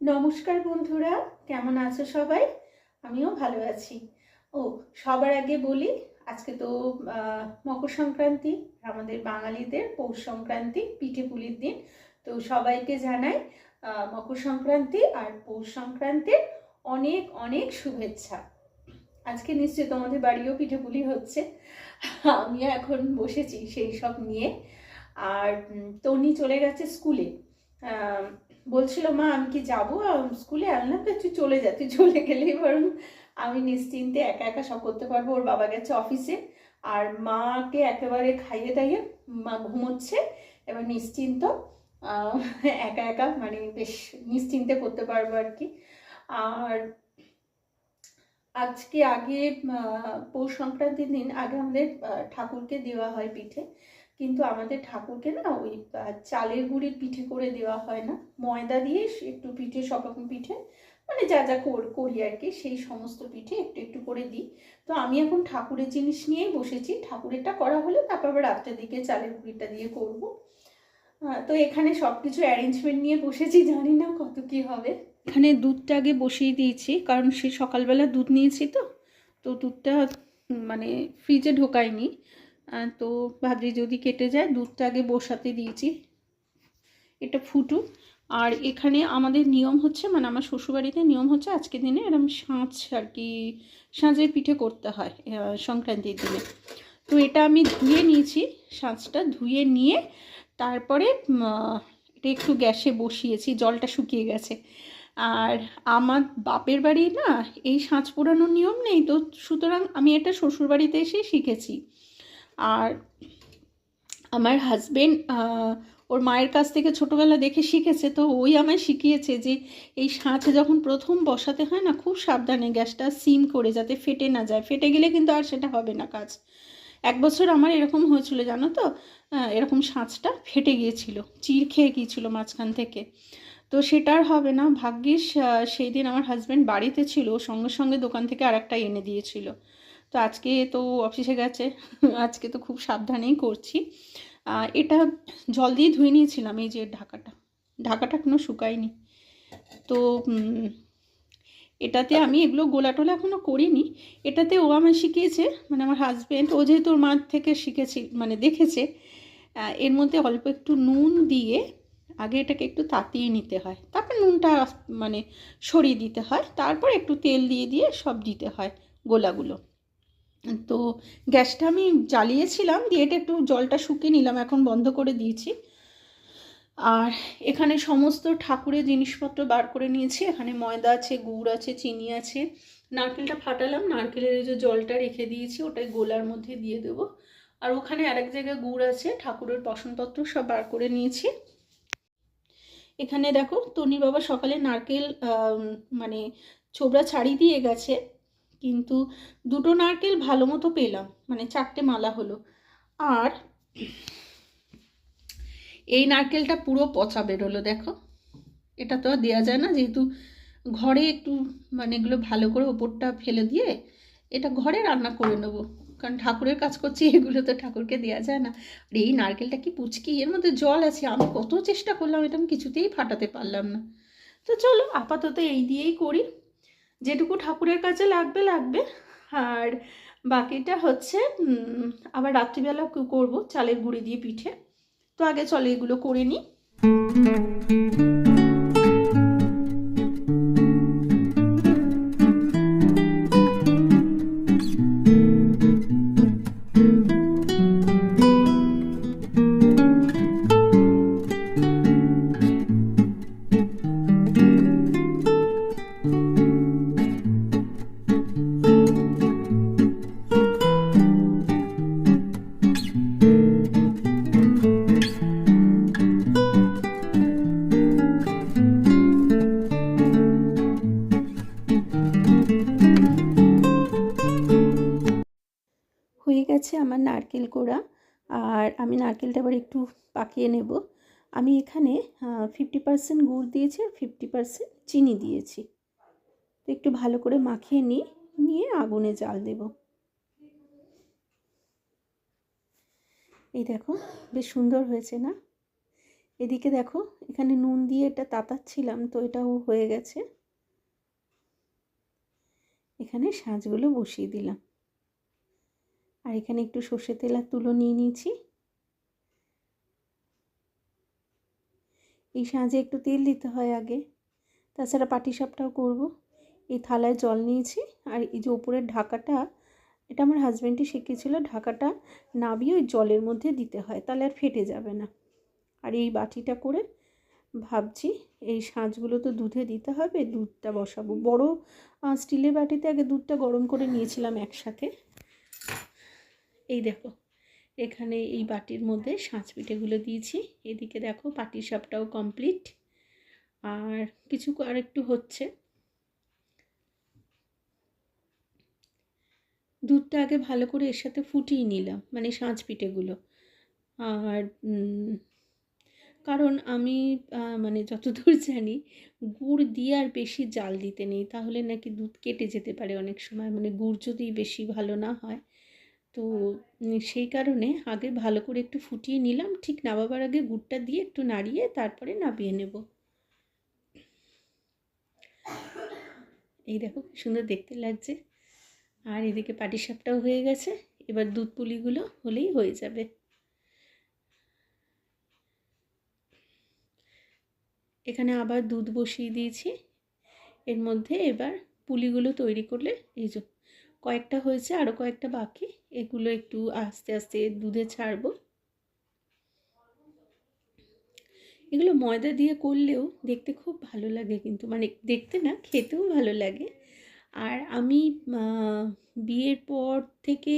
নমস্কার বন্ধুরা, কেমন আছো সবাই? আমিও ভালো আছি। ও, সবার আগে বলি, আজকে তো মকর সংক্রান্তি, আমাদের বাঙালিদের পৌষ সংক্রান্তি, পিঠে পুলির দিন। তো সবাইকে জানাই মকর সংক্রান্তি আর পৌষ সংক্রান্তির অনেক অনেক শুভেচ্ছা। আজকে নিশ্চয়ই তোমাদের বাড়িও পিঠে পুলি হচ্ছে। আমিও এখন বসেছি সেই সব নিয়ে। আর তনি চলে গেছে স্কুলে। বলছিল, মা, আমি কি যাব? স্কুলে আনলাম তো, তুই চলে যা, তুই চলে গেলেই বরং আমি নিশ্চিন্তে একা একা সব করতে পারব। ওর বাবা গেছে অফিসে, আর মাকে একেবারে খাইয়ে দাইয়ে মা ঘুমোচ্ছে। এবার নিশ্চিন্ত একা একা মানে বেশ নিশ্চিন্তে করতে পারব আর কি। আর আজকে আগে পৌষ সংক্রান্তির দিন আগে আমাদের ঠাকুরকে দেওয়া হয় পিঠে। কিন্তু আমাদের ঠাকুরকে না ওই চালের গুঁড়ির পিঠে করে দেওয়া হয় না। ময়দা দিয়ে একটু পিঠে, সব রকম পিঠে মানে যা যা কর- আর কি, সেই সমস্ত পিঠে একটু একটু করে দিই। তো আমি এখন ঠাকুরের জিনিস নিয়েই বসেছি। ঠাকুরেরটা করা হলে তারপর আবার রাত্রের দিকে চালের গুঁড়িটা দিয়ে করব। তো এখানে সব কিছু অ্যারেঞ্জমেন্ট নিয়ে বসেছি, জানি না কত কি হবে। এখানে দুধটা আগে বসিয়ে দিয়েছি, কারণ সে সকালবেলা দুধ নিয়েছি তো। তো দুধটা মানে ফ্রিজে ঢোকায়নি। তো ভাবছি যদি কেটে যায়, দুধটা আগে বসাতে দিয়েছি। এটা ফুটুক। আর এখানে আমাদের নিয়ম হচ্ছে মানে আমার শ্বশুরবাড়িতে নিয়ম হচ্ছে আজকের দিনে এরকম সাঁচ আর কি সাঁচের পিঠে করতে হয় সংক্রান্তির দিনে। তো এটা আমি ধুয়ে নিয়েছি সাঁচটা ধুয়ে নিয়ে তারপরে এটা একটু গ্যাসে বসিয়েছি, জলটা শুকিয়ে গেছে। আর আমার বাপের বাড়ি না, এই সাঁচ পোড়ানোর নিয়ম নেই, তো সুতরাং আমি এটা শ্বশুরবাড়িতে এসেই শিখেছি। আর আমার হাজবেন্ড ওর মায়ের কাছ থেকে ছোটোবেলা দেখে শিখেছে, তো ওই আমায় শিখিয়েছে যে এই সাঁচে যখন প্রথম বসাতে হয় না, খুব সাবধানে গ্যাসটা সিম করে যাতে ফেটে না যায়। ফেটে গেলে কিন্তু আর সেটা হবে না কাজ। এক বছর আমার এরকম হয়েছিল, জানো তো? এরকম সাঁচটা ফেটে গিয়েছিল, চির খেয়ে গিয়েছিল মাঝখান থেকে। তো সেটা আর হবে না। ভাগ্যিস সেই দিন আমার হাজব্যান্ড বাড়িতে ছিল সঙ্গে সঙ্গে দোকান থেকে আরেকটা এনে দিয়েছিল। তো আজকে তো অফিসে গেছে। আজকে তো খুব সাবধানেই করছি। এটা জল দিয়ে ধুয়ে নিয়েছিলাম এই যে ঢাকাটা। ঢাকাটা কোনো শুকায়নি। তো এটাতে আমি এগুলো গোলা টোলা এখনও করিনি। এটাতে ও আমায় শিখিয়েছে মানে আমার হাজব্যান্ড ও যেহেতু ওর মার থেকে শিখেছি মানে দেখেছে এর মধ্যে অল্প একটু নুন দিয়ে আগে এটাকে একটু তাতিয়ে নিতে হয়। তারপর নুনটা মানে সরিয়ে দিতে হয়। তারপর একটু তেল দিয়ে দিয়ে সব দিতে হয় গোলাগুলো। তো গ্যাসটা আমি জ্বালিয়েছিলাম, দিয়ে এটা একটু জলটা শুকিয়ে নিলাম, এখন বন্ধ করে দিয়েছি। আর এখানে সমস্ত ঠাকুরের জিনিসপত্র বার করে নিয়েছি। এখানে ময়দা আছে, গুড় আছে, চিনি আছে। নারকেলটা ফাটালাম, নারকেলের যে জলটা রেখে দিয়েছি, ওটাই গোলার মধ্যে দিয়ে দেবো। আর ওখানে আরেক জায়গায় গুড় আছে, ঠাকুরের বাসনপত্র সব বার করে নিয়েছি। এখানে দেখো তনির বাবা সকালে নারকেল মানে ছোবড়া ছাড়ি দিয়ে গেছে। কিন্তু দুটো নারকেল ভালো মতো পেলাম মানে চারটে মালা হলো। আর এই নারকেলটা পুরো পচা বেরোলো, দেখো। এটা তো আর দেওয়া যায় না, যেহেতু ঘরে একটু মানে এগুলো ভালো করে ওপরটা ফেলে দিয়ে এটা ঘরে রান্না করে নেব। কারণ ঠাকুরের কাজ করছি, এগুলো তো ঠাকুরকে দেওয়া যায় না। আর এই নারকেলটা কি পুচকি, এর মধ্যে জল আছে, আমি কত চেষ্টা করলাম এটা আমি কিছুতেই ফাটাতে পারলাম না। তো চলো আপাতত এই দিয়েই করি। যেটুকু ঠাকুরের কাছে লাগবে লাগবে। আর বাকিটা হচ্ছে আবার রাত্রিবেলা করব চালের গুঁড়ি দিয়ে পিঠে। তো আগে চলে এগুলো করে নিই। গেছে আমার নারকেল কোড়া। আর আমি নারকেলটা আবার একটু পাকিয়ে নেব। আমি এখানে ফিফটি পার্সেন্ট গুড় দিয়েছি আর ফিফটি পার্সেন্ট চিনি দিয়েছি। তো একটু ভালো করে মাখিয়ে নিই নিয়ে আগুনে জাল দেব। এই দেখো, বেশ সুন্দর হয়েছে না? এদিকে দেখো, এখানে নুন দিয়ে এটা তাতাচ্ছিলাম, তো এটাও হয়ে গেছে। এখানে সাজগুলো বসিয়ে দিলাম। আর এখানে একটু সর্ষে তেল আর তুলো নিয়ে নিয়েছি। এই সাঁজে একটু তেল দিতে হয় আগে, তাছাড়া পাটিসাপটাও করব। এই থালায় জল নিয়েছি আর এই যে উপরের ঢাকাটা, এটা আমার হাজব্যান্ডই শিখিয়েছিল ঢাকাটা নাবিয়ে ওই জলের মধ্যে দিতে হয়, তাহলে আর ফেটে যাবে না। আর এই বাটিটা করে ভাবছি এই সাঁজগুলো তো দুধে দিতে হবে, দুধটা বসাবো। বড় স্টিলের বাটিতে আগে দুধটা গরম করে নিয়েছিলাম একসাথে। এই দেখো, এখানে এই বাটির মধ্যে সাঁচ পিঠেগুলো দিয়েছি। এদিকে দেখো পাটি সাপটাও কমপ্লিট আর কিছু আর একটু হচ্ছে। দুধটা আগে ভালো করে এর সাথে ফুটিয়ে নিলাম মানে সাঁচ পিঠেগুলো। আর কারণ আমি মানে যতদূর জানি, গুড় দিয়ে আর বেশি জাল দিতে নেই, তাহলে নাকি দুধ কেটে যেতে পারে অনেক সময়। মানে গুড় যদি বেশি ভালো না হয় তো সেই কারণে আগে ভালো করে একটু ফুটিয়ে নিলাম, ঠিক নামাবার আগে গুড়টা দিয়ে একটু নাড়িয়ে তারপরে নামিয়ে নেব। এই দেখো সুন্দর দেখতে লাগছে। আর এদিকে পাটিসাপটাও হয়ে গেছে, এবার দুধ পুলিগুলো হলেই হয়ে যাবে। এখানে আবার দুধ বসিয়ে দিয়েছি। এর মধ্যে এবার পুলিগুলো তৈরি করলে এই যে কয়েকটা হয়েছে আরও কয়েকটা বাকি। এগুলো একটু আস্তে আস্তে দুধে ছাড়বো। এগুলো ময়দা দিয়ে করলেও দেখতে খুব ভালো লাগে কিন্তু মানে দেখতে না, খেতেও ভালো লাগে। আর আমি বিয়ের পর থেকে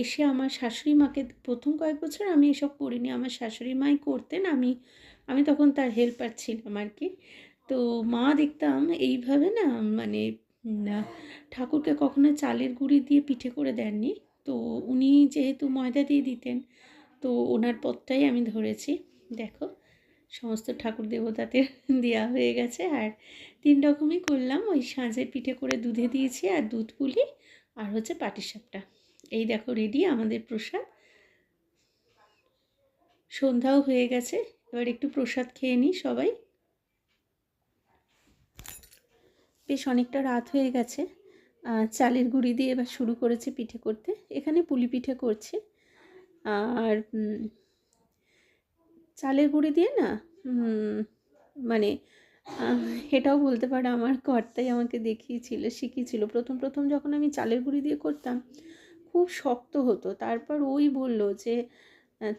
এসে আমার শাশুড়ি মাকে প্রথম কয়েক বছর আমি এসব করিনি। আমার শাশুড়ি মাই করতেন, আমি আমি তখন তার হেল্পার ছিলাম আর কি। তো মা দেখতাম এইভাবে না মানে ঠাকুরকে কখনো চালের গুঁড়ি দিয়ে পিঠে করে দেননি। তো উনি যেহেতু ময়দা দিয়ে দিতেন, তো ওনার পথটাই আমি ধরেছি। দেখো, সমস্ত ঠাকুর দেবতাদের দেওয়া হয়ে গেছে। আর তিন রকমই করলাম। ওই সাঁঝের পিঠে করে দুধে দিয়েছি আর দুধ পুলি আর হচ্ছে পাটিসাপটা এই দেখো রেডি আমাদের প্রসাদ। সন্ধ্যাও হয়ে গেছে। এবার একটু প্রসাদ খেয়ে নিই সবাই। বেশ অনেকটা রাত হয়ে গেছে। চালের গুঁড়ি দিয়ে এবার শুরু করেছে পিঠে করতে। এখানে পুলি পিঠে করছে। আর চালের গুঁড়ি দিয়ে না মানে এটাও বলতে পারে আমার কর্তাই আমাকে দেখিয়েছিল, শিখিয়েছিল। প্রথম প্রথম যখন আমি চালের গুঁড়ি দিয়ে করতাম, খুব শক্ত হতো। তারপর ওই বলল যে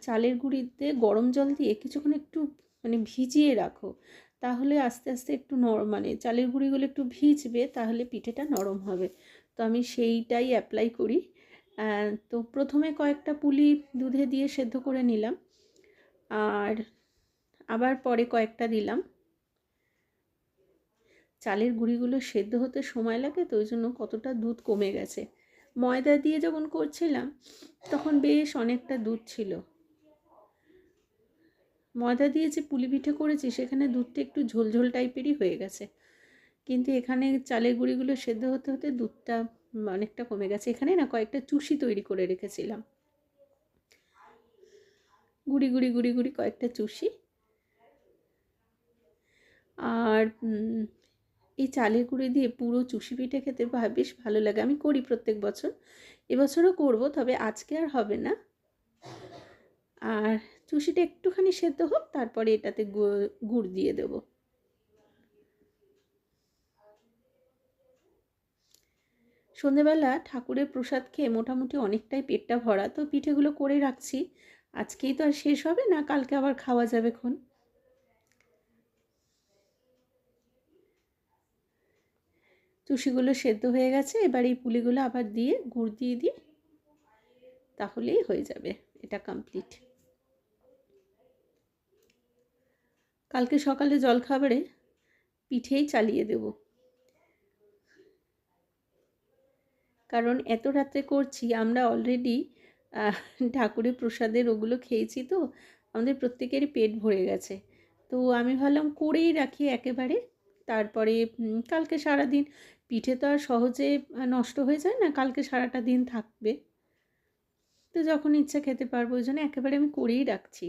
চালের গুঁড়িতে গরম জল দিয়ে কিছুক্ষণ একটু মানে ভিজিয়ে রাখো। তাহলে আস্তে আস্তে একটু নরম মানে চালের গুঁড়িগুলো একটু ভিজবে তাহলে পিঠেটা নরম হবে। তো আমি সেইটাই অ্যাপ্লাই করি। তো প্রথমে কয়েকটা পুলি দুধে দিয়ে সেদ্ধ করে নিলাম। আর আবার পরে কয়েকটা দিলাম। চালের গুঁড়িগুলো সেদ্ধ হতে সময় লাগে তো ওই জন্য কতটা দুধ কমে গেছে। ময়দা দিয়ে যখন করছিলাম, তখন বেশ অনেকটা দুধ ছিল। ময়দা দিয়ে যে পুলি পিঠে করেছি, সেখানে দুধটা একটু ঝোলঝোল টাইপেরই হয়ে গেছে। কিন্তু এখানে চালের গুঁড়িগুলো সেদ্ধ হতে হতে দুধটা অনেকটা কমে গেছে। এখানে না কয়েকটা চুষি তৈরি করে রেখেছিলাম। গুড়ি গুড়ি গুড়ি গুড়ি কয়েকটা চুষি। আর এই চালের গুঁড়ি দিয়ে পুরো চুষি পিঠে খেতে বেশ ভালো লাগে। আমি করি প্রত্যেক বছর। এবছরও করব, তবে আজকে আর হবে না। আর চুষিটা একটুখানি সেদ্ধ হোক, তারপরে এটাতে গুড় দিয়ে দেব। সন্ধেবেলা ঠাকুরের প্রসাদ খেয়ে মোটামুটি অনেকটাই পেটটা ভরা, তো পিঠেগুলো করে রাখছি। আজকেই তো আর শেষ হবে না, কালকে আবার খাওয়া যাবে খন। চুষিগুলো সেদ্ধ হয়ে গেছে, এবার এই পুলিগুলো আবার দিয়ে, গুড় দিয়ে দিই, তাহলেই হয়ে যাবে, এটা কমপ্লিট কালকে সকালে জলখাবারে পিঠেই চালিয়ে দেব। কারণ এত রাত্রে করছি, আমরা অলরেডি ঠাকুরের প্রসাদের ওগুলো খেয়েছি তো, আমাদের প্রত্যেকেরই পেট ভরে গেছে। তো আমি ভাবলাম করেই রাখি একেবারে, তারপরে কালকে সারা দিন পিঠে তো আর সহজে নষ্ট হয়ে যায় না, কালকে সারাটা দিন থাকবে। তো যখন ইচ্ছা খেতে পারব, ওই জন্য একেবারে আমি করেই রাখছি।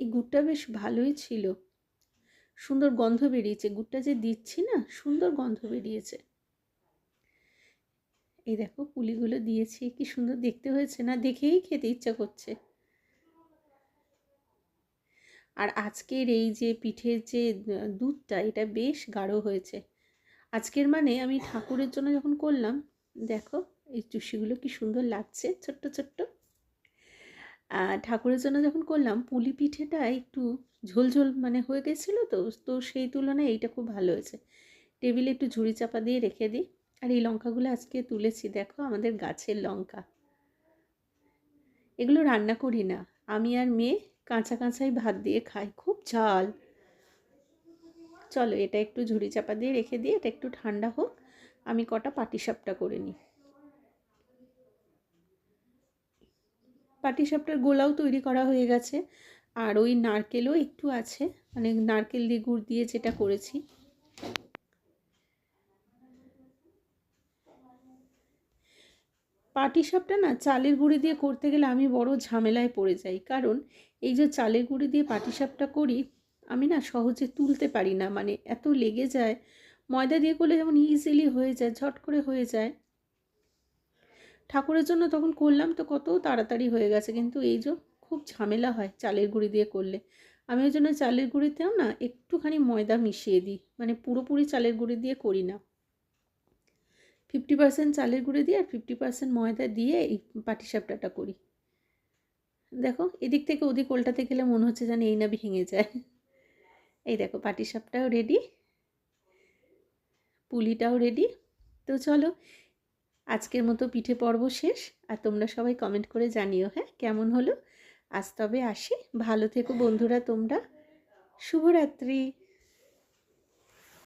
এই গুড়টা বেশ ভালোই ছিল। সুন্দর গন্ধ বেরিয়েছে। গুড়টা যে দিচ্ছি না, সুন্দর গন্ধ বেরিয়েছে। এই দেখো, পুলিগুলো দিয়েছি। কি সুন্দর দেখতে হয়েছে না, দেখেই খেতে ইচ্ছা করছে। আর আজকের এই যে পিঠের যে দুধটা, এটা বেশ গাঢ় হয়েছে। আজকের মানে আমি ঠাকুরের জন্য যখন করলাম, দেখো, এই চুষিগুলো কি সুন্দর লাগছে, ছোট্ট ছোট্ট। ঠাকুরের জন্য যখন করলাম, পুলি পিঠেটা একটু ঝোলঝোল মানে হয়ে গেছিল তো তো সেই তুলনায় এইটা খুব ভালো হয়েছে। টেবিলে একটু ঝুড়ি চাপা দিয়ে রেখে দিই। আর এই লঙ্কাগুলো আজকে তুলেছি, দেখো আমাদের গাছের লঙ্কা। এগুলো রান্না করি না। আমি আর মেয়ে কাঁচা কাঁচাই ভাত দিয়ে খাই, খুব ঝাল। চলো এটা একটু ঝুড়ি চাপা দিয়ে রেখে দিয়ে এটা একটু ঠান্ডা হোক। আমি কটা পাটিসাপটা করে নিই। পাটিসাপটার গোলাও তৈরি করা হয়ে গেছে। আর ওই নারকেলও একটু আছে। মানে নারকেল দিয়ে গুড় দিয়ে যেটা করেছি। পাটিসাপটা না চালের গুঁড়ি দিয়ে করতে গেলে আমি বড় ঝামেলায় পড়ে যাই। কারণ এই যে চালের গুঁড়ি দিয়ে পাটিসাপটা করি, আমি না সহজে তুলতে পারি না। মানে এত লেগে যায়, ময়দা দিয়ে করলে যেমন ইজিলি হয়ে যায়, ঝট করে হয়ে যায়। ঠাকুরের জন্য তখন করলাম তো কত তাড়াতাড়ি হয়ে গেছে, কিন্তু এই যে খুব ঝামেলা হয় চালের গুঁড়ি দিয়ে করলে। আমি ওই জন্য চালের গুঁড়িতেও না একটুখানি ময়দা মিশিয়ে দিই মানে পুরোপুরি চালের গুঁড়ি দিয়ে করি না। ফিফটি পার্সেন্ট চালের গুঁড়ি দিয়ে আর ফিফটি পার্সেন্ট ময়দা দিয়ে এই পাটিসাপটাটা করি। দেখো, এদিক থেকে ওদিক উল্টাতে গেলে মনে হচ্ছে যেন এই না ভেঙে যায়। এই দেখো, পাটিসাপটাও রেডি পুলিটাও রেডি তো চলো আজকের মতো পিঠে পর্ব শেষ। আর তোমরা সবাই কমেন্ট করে জানিও হ্যাঁ? কেমন হলো? আজ তবে আসি। ভালো থেকো বন্ধুরা তোমরা। শুভরাত্রি।